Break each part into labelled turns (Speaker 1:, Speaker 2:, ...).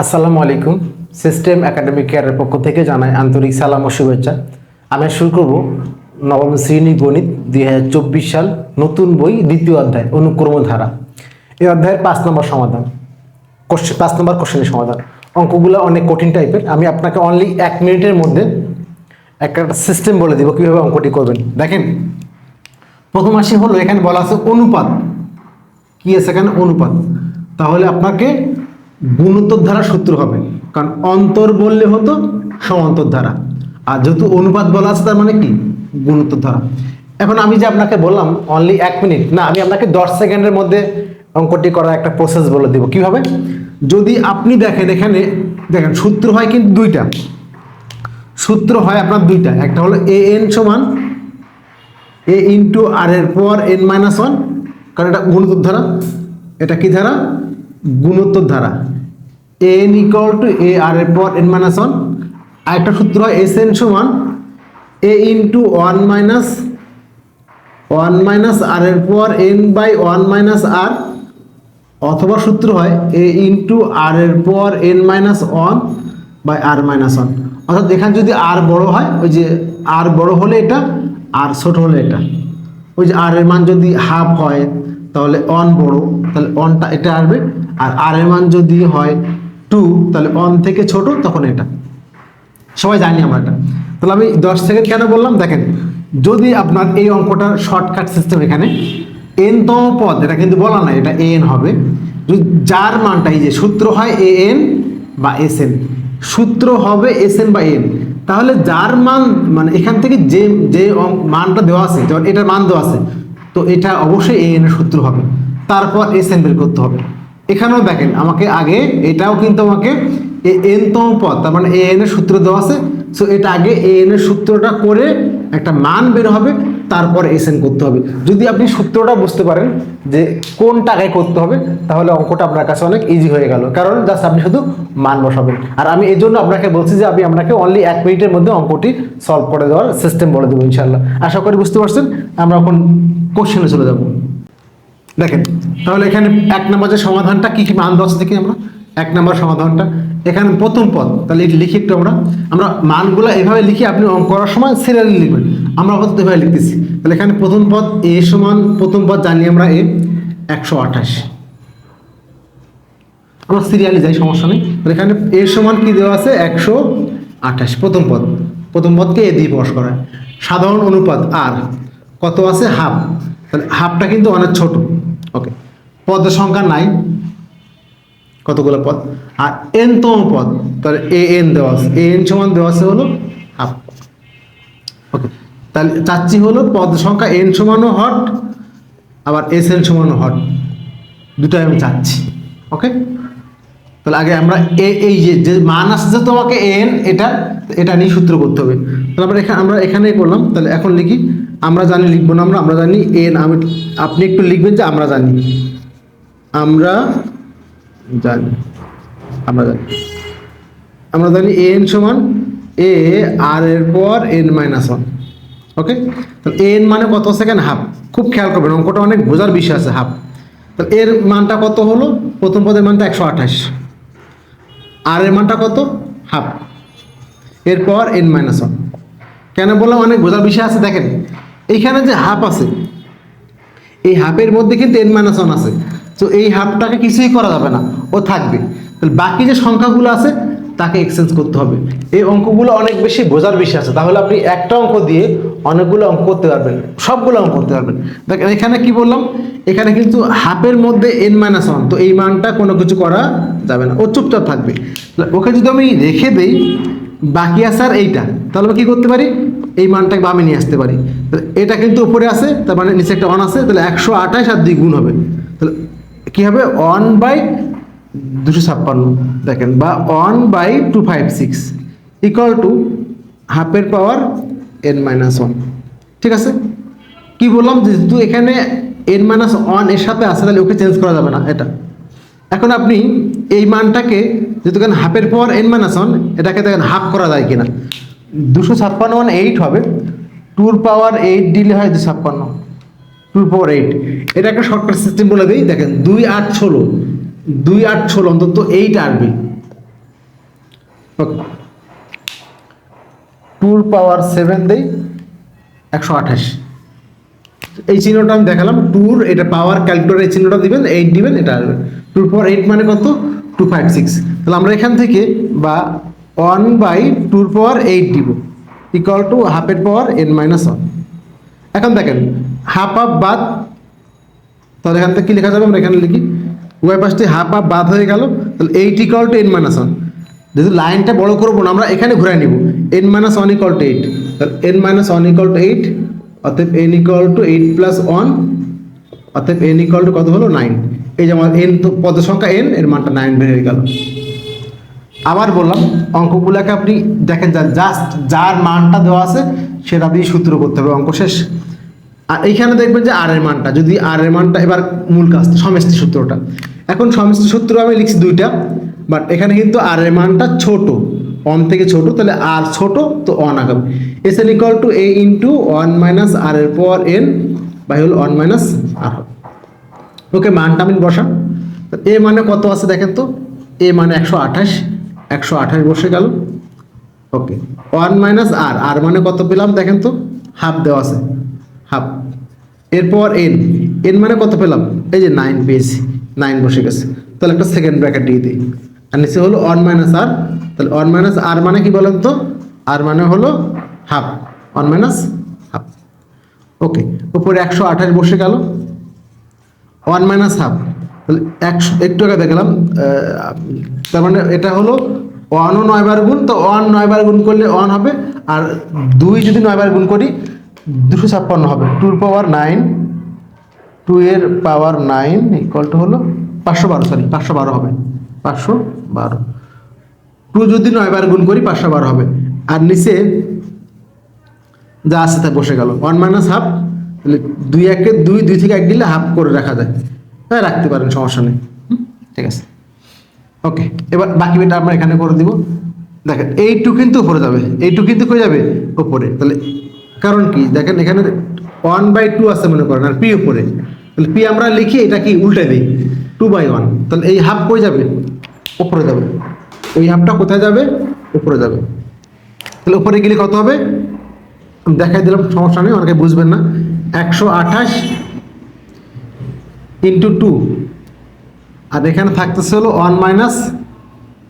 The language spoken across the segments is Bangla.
Speaker 1: আসসালামু আলাইকুম। সিস্টেম একাডেমিক কেয়ারের পক্ষ থেকে জানাই আন্তরিক সালাম ও শুভেচ্ছা। আমি শুরু করব নবম শ্রেণি গণিত দুই হাজার চব্বিশ সাল নতুন বই দ্বিতীয় অধ্যায়, অনুক্রম ধারা। এই অধ্যায়ের পাঁচ নম্বর সমাধান। কোশ্চেন পাঁচ নম্বর কোশ্চেনের সমাধান। অঙ্কগুলো অনেক কঠিন টাইপের। আমি আপনাকে অনলি এক মিনিটের মধ্যে একটা সিস্টেম বলে দিব, কীভাবে অঙ্কটি করবেন। দেখেন, প্রথম আসি হলো, এখানে বলা আছে অনুপাত। কি আছে এখানে? অনুপাত। তাহলে আপনাকে গুণোত্তর ধারা সূত্র হবে। কারণ অন্তর বললে হতো সমান্তর ধারা আর যেহেতু অনুপাত বলা আছে, তার মানে কি? গুণোত্তর ধারা এখন আমি যে আপনাকে বললাম অনলি এক মিনিট না, আমি আপনাকে দশ সেকেন্ডের মধ্যে অঙ্কটি করার একটা প্রসেস বলে দিব। কীভাবে? যদি আপনি দেখেন এখানে, দেখেন, সূত্র হয় কিন্তু দুইটা। সূত্র হয় আপনার দুইটা। একটা হলো এ এন সমান এ ইন্টু আর এর পর এন মাইনাস ওয়ান কারণ এটা গুণোত্তর ধারা এটা কি ধারা? গুণোত্তর ধারা N equal to A R এর পর এন মাইনাস ওয়ান আরেকটা সূত্র হয় এস এন সমান A into one minus one minus R এর পর N by one minus R অথবা সূত্র হয় এ ইন্টু আর এর পর N minus one by R minus one অর্থাৎ এখানে যদি আর বড় হয়, ওই যে আর বড় হলে এটা আর ছোট হলে এটা। ওই যে আর এর মান যদি হাফ হয়, তাহলে অন বড়, তাহলে অনটা এটা আসবে। আর আর এর মান যদি হয় টু, তাহলে অন থেকে ছোট, তখন এটা। সবাই জানি আমরা এটা। তাহলে আমি দশ সেকেন্ড কেন বললাম? দেখেন, যদি আপনার এই অঙ্কটা শর্টকাট সিস্টেম এখানে এন তম পদ, এটা কিন্তু বলা নাই, এটা এন হবে। যার মানটা এই যে সূত্র হয় এ এন বা এস এন সূত্র হবে এস এন বা এন তাহলে যার মান মানে এখান থেকে যে যে মানটা দেওয়া আছে, যেমন এটার মান দেওয়া আছে, তো এটা অবশ্যই এ এন সূত্র হবে। তারপর এস এন বের করতে হবে। এখানেও দেখেন, আমাকে আগে এটাও কিন্তু আমাকে এ এন তম পদ, তার মানে এ এন এর সূত্র দেওয়া আছে। সো এটা আগে এ এন এর সূত্রটা করে একটা মান বের হবে, তারপর এস এন করতে হবে। যদি আপনি সূত্রটা বুঝতে পারেন যে কোন টাকায় করতে হবে, তাহলে অঙ্কটা আপনার কাছে অনেক ইজি হয়ে গেল। কারণ জাস্ট আপনি শুধু মান বসাবেন। আর আমি এই জন্য আপনাকে বলছি যে আমি আপনাকে অনলি এক মিনিটের মধ্যে অঙ্কটি সলভ করে দেওয়ার সিস্টেম বলে দেবো ইনশাল্লাহ আশা করি বুঝতে পারছেন। আমরা এখন কোশ্চেনে চলে যাব। দেখেন, তাহলে এখানে এক নম্বর যে সমাধানটা, কি কি মান দশ দেখি আমরা? এক নম্বর সমাধানটা, এখানে প্রথম পদ, তাহলে এটি লিখি একটু আমরা। আমরা মানগুলো এভাবে লিখি, আপনি করার সময় সিরিয়ালি লিখবেন। আমরা আপাতত এভাবে লিখতেছি। তাহলে এখানে প্রথম পদ এ সমান, প্রথম পদ জানি আমরা এ, একশো আঠাশ। আমরা সিরিয়ালি যাই, সমস্যা নেই। তাহলে এখানে এ সমান কি দেওয়া আছে? একশো আঠাশ, প্রথম পদ। প্রথম পদকে এ দিয়ে প্রকাশ করা। সাধারণ অনুপাত আর। কত আছে? হাফ। তাহলে হাফটা কিন্তু অনেক ছোট। ওকে পদের সংখ্যা নাই কতগুলো পদ? আর এন তম পদ, তাহলে এ এন দেওয়া আছে। এ এন সমান দেওয়া আছে হলো হাফ ওকে তাহলে চাচ্ছি হলো পদ সংখ্যা এন সমানও হট, আবার এস এন সমানও হট। দুটাই আমি চাচ্ছি। ওকে তাহলে আগে আমরা এই যে যে মান আসছে তোমাকে এন, এটা এটা নিয়ে সূত্র করতে হবে। তাহলে আমরা এখানে আমরা এখানেই করলাম তাহলে এখন লিখি, আমরা জানি লিখব না আমরা আমরা জানি এন, আমি আপনি একটু লিখবেন যে আমরা জানি। আমরা জানি আমরা জানি। আমরা জানি এন সমান এ, আর এর পর এন মাইনাস ওয়ান ওকে তাহলে এন মানে কত সেকেন্ড হাফ খুব খেয়াল করবেন, অঙ্কটা অনেক বোঝার বিষয় আছে হাফ তাহলে এর মানটা কত হলো? প্রথম পদের মানটা একশো আঠাশ। আর এর মানটা কত? হাফ। এরপর এন মাইনাস ওয়ান কেন বললাম? অনেক বোঝার বিষয় আছে, দেখেন। এইখানে যে হাফ আছে, এই হাফের মধ্যে কিন্তু এন মাইনাস ওয়ান আছে। তো এই হাফটাকে কিছুই করা যাবে না, ও থাকবে। তাহলে বাকি যে সংখ্যাগুলো আছে, তাকে এক্সচেঞ্জ করতে হবে। এই অঙ্কগুলো অনেক বেশি বোঝার বিষয় আছে। তাহলে আপনি একটা অঙ্ক দিয়ে অনেকগুলো অঙ্ক করতে পারবেন। সবগুলো অঙ্ক করতে পারবেন। দেখেন, এখানে কি বললাম? এখানে কিন্তু হাফের মধ্যে এন মাইনাস ওয়ান তো এই মানটা কোনো কিছু করা যাবে না। ও চুপচাপ থাকবে। ওকে যদি আমি রেখে দেই, বাকি আছে আর এইটা, তাহলে আমি কি করতে পারি? এই মানটাকে বামে নিয়ে আসতে পারি। তাহলে এটা কিন্তু উপরে আছে, তার মানে নিচে একটা অন আছে, তাহলে একশো আঠাশ আর দুই গুণ হবে। তাহলে কী হবে? ওয়ান বাই দুশো ছাপ্পান্ন, দেখেন, বা one by two five six equal to হাফের পাওয়ার এন মাইনাস ওয়ান ঠিক আছে? কি বললাম? যেহেতু এখানে এন মাইনাস ওয়ানের সাথে আছে, তাহলে ওকে চেঞ্জ করা যাবে না, এটা। এখন আপনি এই মানটাকে যেহেতু এখানে হাফের পর এন মাইনাস ওয়ান এটাকে দেখেন হাফ করা যায় কিনা। দুশো ছাপ্পান্ন মানে এইট হবে। টুর পাওয়ার এইট দিলে হয় দুশো ছাপ্পান্ন। টু পাওয়ার এইট এটা একটা শর্টকাট সিস্টেম বলে দিই। দেখেন, দুই আট ষোলো। দুই আট ষোলো অন্তত এইট আসবে ওকে টুর পাওয়ার সেভেন দেই একশো আঠাশ। এই চিহ্নটা আমি দেখালাম। টুর এটা পাওয়ার ক্যালকুলেটর এই চিহ্নটা দিবেন এইট দিবেন, এটা আসবে। টুর পাওয়ার এইট মানে কত? টু ফাইভ সিক্স তাহলে আমরা এখান থেকে বা ওয়ান বাই টুর পাওয়ার এইট দিব। ইকুয়াল টু হাফের পাওয়ার এন মাইনাস ওয়ান এখন দেখেন হাফ হাফ বাদ তাহলে এখান থেকে কী লেখা যাবে? আমরা এখানে লিখি, উভয় পাশটি হাফ হাফ বাদ হয়ে গেল, তাহলে eight equal to n minus one যেহেতু লাইনটা বড় করব না, আমরা এখানে ঘুরাই নিব। N minus one equal to eight তাহলে n minus one equal to eight অতএব n equal to eight plus one অতএব এন ইকুয়াল টু কত হলো? নাইন এই যে আমার এন তো পদ সংখ্যা এন এর মানটা নাইন হয়ে গেল। আবার বললাম, অঙ্কগুলোকে আপনি দেখেন যা জাস্ট যার মানটা দেওয়া আছে, সেটা দিয়ে সূত্র করতে হবে, অঙ্ক শেষ। আর এইখানে দেখবেন যে আর এর মানটা, যদি আর এর মানটা এবার মূল কাজ, সমষ্টি সূত্রটা। এখন সমষ্টি সূত্র আমি লিখছি দুইটা বাট এখানে কিন্তু আর এর মানটা ছোট অন থেকে ছোট, তাহলে আর ছোট, তো অন আগাবে s n equal to a into one minus r এর পর এন বাই হল ওয়ান মাইনাস আর ওকে মানটা আমি বসান এ মানে কত আছে দেখেন তো? এ মানে একশো আঠাশ একশো আঠাশ বসে গেল। ওকে, ওয়ান মাইনাস আর আর মানে কত পেলাম দেখেন তো? হাফ দেওয়া আছে, হাফ। এরপর এন এন মানে কত পেলাম? এই যে নাইন পেয়েছি, নাইন বসে গেছে। তাহলে একটা সেকেন্ড ব্র্যাকেট দিয়ে দিই। আর নিচে হলো ওয়ান মাইনাস আর, তাহলে ওয়ান মাইনাস আর মানে কি বলেন তো? আর মানে হলো half, one minus half. Okay, উপরে একশো আঠাশ বসে গেল। One minus half. তাহলে একশো, একটু আগে দেখলাম তার মানে এটা হলো ওয়ানও নয়বার গুণ, তো ওয়ান নয়বার গুণ করলে ওয়ান হবে, আর দুই যদি নয়বার গুণ করি, দুশো ছাপ্পান্ন হবে। টুর পাওয়ার নাইন টু এর পাওয়ার নাইন ইকুয়াল টু হলো পাঁচশো বারো সরি পাঁচশো বারো হবে। পাঁচশো বারো। টু যদি নয়বার গুণ করি, পাঁচশো বারো হবে। আর নিচে যা আছে তা বসে গেল। ওয়ান মাইনাস হাফ তাহলে দুই একে দুই দুই থেকে এক দিলে হাফ করে রাখা যায়। হ্যাঁ রাখতে পারেন সমস্যা নেই। হুম, ঠিক আছে। ওকে এবার বাকি বেটা আমরা এখানে করে দিব। দেখেন এই টু কিন্তু উপরে যাবে এই টু কিন্তু হয়ে যাবে? উপরে। তাহলে কারণ কি? দেখেন এখানে ওয়ান বাই টু আছে মনে করেন আর পি উপরে। তাহলে পি আমরা লিখি এটা কি উল্টে দিই? টু বাই ওয়ান তাহলে এই হাফ কই যাবে? উপরে যাবে। ওই হাফটা কোথায় যাবে? উপরে যাবে। তাহলে উপরে গেলে কত হবে? দেখাই দিলাম সমস্যা নেই অনেকে বুঝবেন না। একশো আঠাশ ইন্টু টু আর এখানে থাকতেছে হলো one minus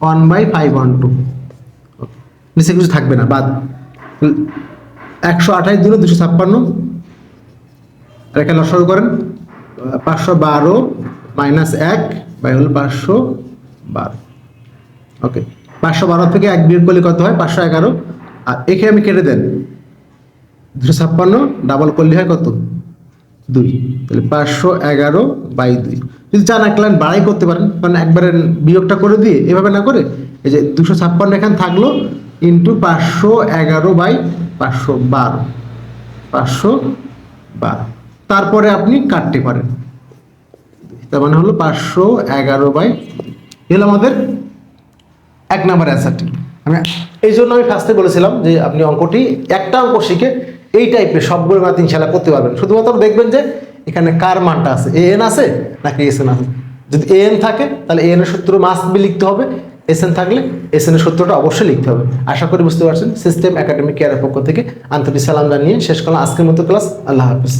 Speaker 1: one by five one two নিচে কিছু থাকবে না, বাদ। একশো আঠাশ দিল দুশো ছাপ্পান্ন। আর এখানে লসাগু করেন, পাঁচশো বারো মাইনাস এক বাই হলো পাঁচশো বারো। ওকে পাঁচশো বারো থেকে এক বিয়োগ করলে কত হয়? পাঁচশো এগারো। আর একে আমি কেটে দেন। দুশো ছাপ্পান্ন ডাবল করলে হয় কত? দুই। তাহলে পাঁচশো এগারো বাই দুই। যদি চান এক লাইন বাড়াই করতে পারেন মানে একবারে বিয়োগটা করে দিয়ে এভাবে না করে, এই যে দুশো ছাপ্পান্ন এখানে থাকল ইন্টু পাঁচশো এগারো বাই পাঁচশো বারো। পাঁচশো বারো। তারপরে আপনি কাটতে পারেন। তার মানে হলো পাঁচশো এগারো বাই এলো আমাদের এক নাম্বার অ্যান্সারটি আমি এই জন্য আমি ফার্স্টে বলেছিলাম যে আপনি অঙ্কটি একটা অঙ্ক শিখে এই টাইপের সবগুলো ম্যাথ ইনশাল্লাহ করতে পারবেন। শুধুমাত্র দেখবেন যে এখানে কার মানটা আছে এ এন আছে নাকি এস এন আছে? যদি এ এন থাকে, তাহলে এ এন এর সূত্র মাস্ট বি লিখতে হবে। এস এন থাকলে এস এন এর সূত্রটা অবশ্যই লিখতে হবে। আশা করি বুঝতে পারছেন সিস্টেম একাডেমিক কেয়ারের পক্ষ থেকে আন্তরিক সালাম জানিয়ে শেষ করলাম। আজকের মতো ক্লাস আল্লাহ হাফিজ।